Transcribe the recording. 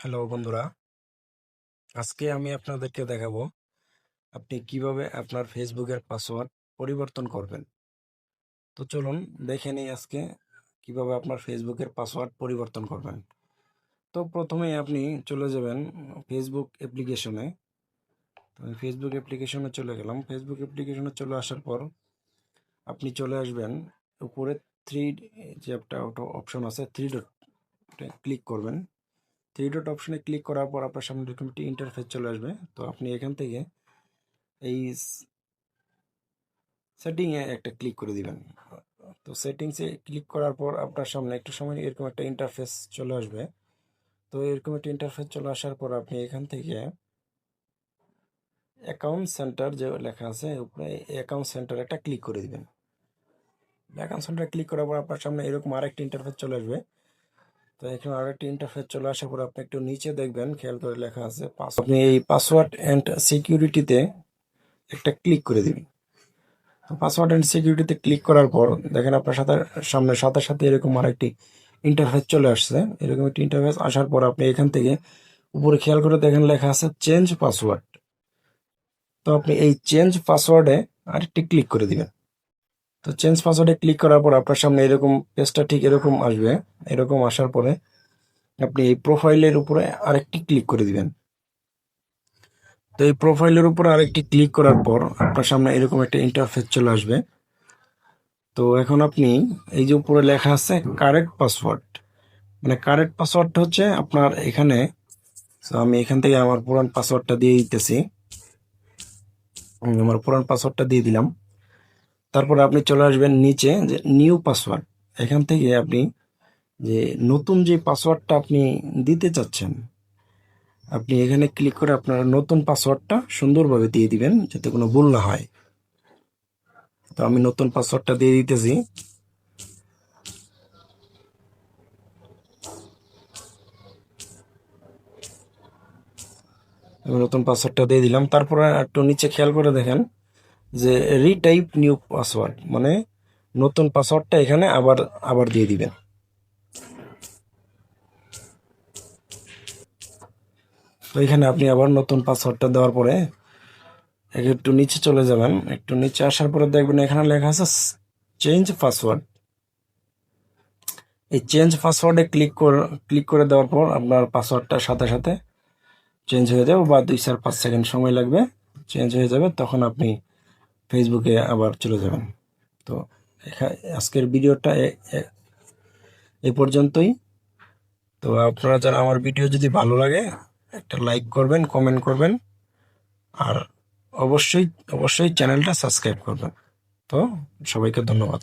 Hello বন্ধুরা, আজকে আমি আপনাদেরকে দেখাবো আপনি কীভাবে আপনার ফেসবুকের পাসওয়ার্ড পরিবর্তন করবেন। তো চলুন দেখে নিই আজকে কীভাবে আপনার ফেসবুকের পাসওয়ার্ড পরিবর্তন করবেন। তো প্রথমেই আপনি চলে যাবেন ফেসবুক অ্যাপ্লিকেশনে। তো আমি ফেসবুক অ্যাপ্লিকেশনে চলে গেলাম। ফেসবুক অ্যাপ্লিকেশনে চলে আসার পর আপনি চলে আসবেন, উপরে থ্রি যে একটা অপশন আছে থ্রি ডট ক্লিক করবেন। থ্রি ডট অপশনে ক্লিক করার পর আপনার সামনে এরকম একটি ইন্টারফেস চলে আসবে। তো আপনি এখান থেকে এই সেটিংয়ে একটা ক্লিক করে দিবেন। তো সেটিংসে ক্লিক করার পর আপনার সামনে একটু সময় এরকম একটা ইন্টারফেস চলে আসবে। তো এরকম একটা ইন্টারফেস চলে আসার পর আপনি এখান থেকে অ্যাকাউন্ট সেন্টার যে লেখা আছে, উপরে অ্যাকাউন্ট সেন্টার একটা ক্লিক করে দিবেন। অ্যাকাউন্ট সেন্টার ক্লিক করার পর আপনার সামনে এরকম আরেকটি ইন্টারফেস চলে আসবে। তো এখানে আরেকটি ইন্টারফেস চলে আসার পর আপনি একটু নিচে দেখবেন, খেয়াল করে লেখা আছে আপনি এই পাসওয়ার্ড অ্যান্ড সিকিউরিটিতে একটা ক্লিক করে দিবেন। পাসওয়ার্ড অ্যান্ড সিকিউরিটিতে ক্লিক করার পর দেখেন আপনার সাথে সামনে সাথে সাথে এরকম আরেকটি ইন্টারফেস চলে আসছে। এরকম একটি ইন্টারফেস আসার পর আপনি এখান থেকে উপরে খেয়াল করে দেখেন লেখা আছে চেঞ্জ পাসওয়ার্ড তো আপনি এই চেঞ্জ পাসওয়ার্ডে আরেকটি ক্লিক করে দিবেন। তো চেঞ্জ পাসওয়ার্ডে ক্লিক করার পর আপনার সামনে এরকম পেজটা ঠিক এরকম আসবে। এরকম আসার পরে আপনি এই প্রোফাইলের উপরে আরেকটি ক্লিক করে দিবেন। তো এই প্রোফাইলের উপরে আরেকটি ক্লিক করার পর আপনার সামনে এরকম একটা ইন্টারফেস চলে আসবে। তো এখন আপনি এই যে উপরে লেখা আছে কারেক্ট পাসওয়ার্ড মানে কারেক্ট পাসওয়ার্ডটা হচ্ছে আপনার এখানে তো আমি এখান থেকে আমার পুরান পাসওয়ার্ডটা দিয়ে দিতেছি। আমার পুরান পাসওয়ার্ডটা দিয়ে দিলাম। তারপরে আপনি চলে আসবেন নিচে যে নিউ পাসওয়ার্ড। এখান থেকে আপনি যে নতুন যে পাসওয়ার্ডটা আপনি দিতে চাচ্ছেন, আপনি এখানে ক্লিক করে আপনার নতুন পাসওয়ার্ডটা সুন্দরভাবে দিয়ে দিবেন যাতে কোনো ভুল না হয়। তো আমি নতুন পাসওয়ার্ডটা দিয়ে দিতেছি। আমি নতুন পাসওয়ার্ডটা দিয়ে দিলাম। তারপরে একটু নিচে খেয়াল করে দেখেন যে রিটাইপ নিউ পাসওয়ার্ড মানে নতুন পাসওয়ার্ডটা এখানে আবার আবার দিয়ে দিবেন। তো এখানে আপনি আবার নতুন পাসওয়ার্ডটা দেওয়ার পরে একটু নিচে চলে যাবেন। একটু নিচে আসার পরে দেখবেন এখানে লেখা আছে চেঞ্জ পাসওয়ার্ড এই চেঞ্জ পাসওয়ার্ডে ক্লিক করে ক্লিক করে দেওয়ার পর আপনার পাসওয়ার্ডটার সাথে সাথে চেঞ্জ হয়ে যাবে বা দুই চার পাঁচ সেকেন্ড সময় লাগবে। চেঞ্জ হয়ে যাবে, তখন আপনি ফেসবুকে আবার চলে যাবেন। তো আজকের ভিডিওটা এ পর্যন্তই। তো আপনারা যারা আমার ভিডিও যদি ভালো লাগে, একটা লাইক করবেন, কমেন্ট করবেন, আর অবশ্যই অবশ্যই চ্যানেলটা সাবস্ক্রাইব করবেন। তো সবাইকে ধন্যবাদ।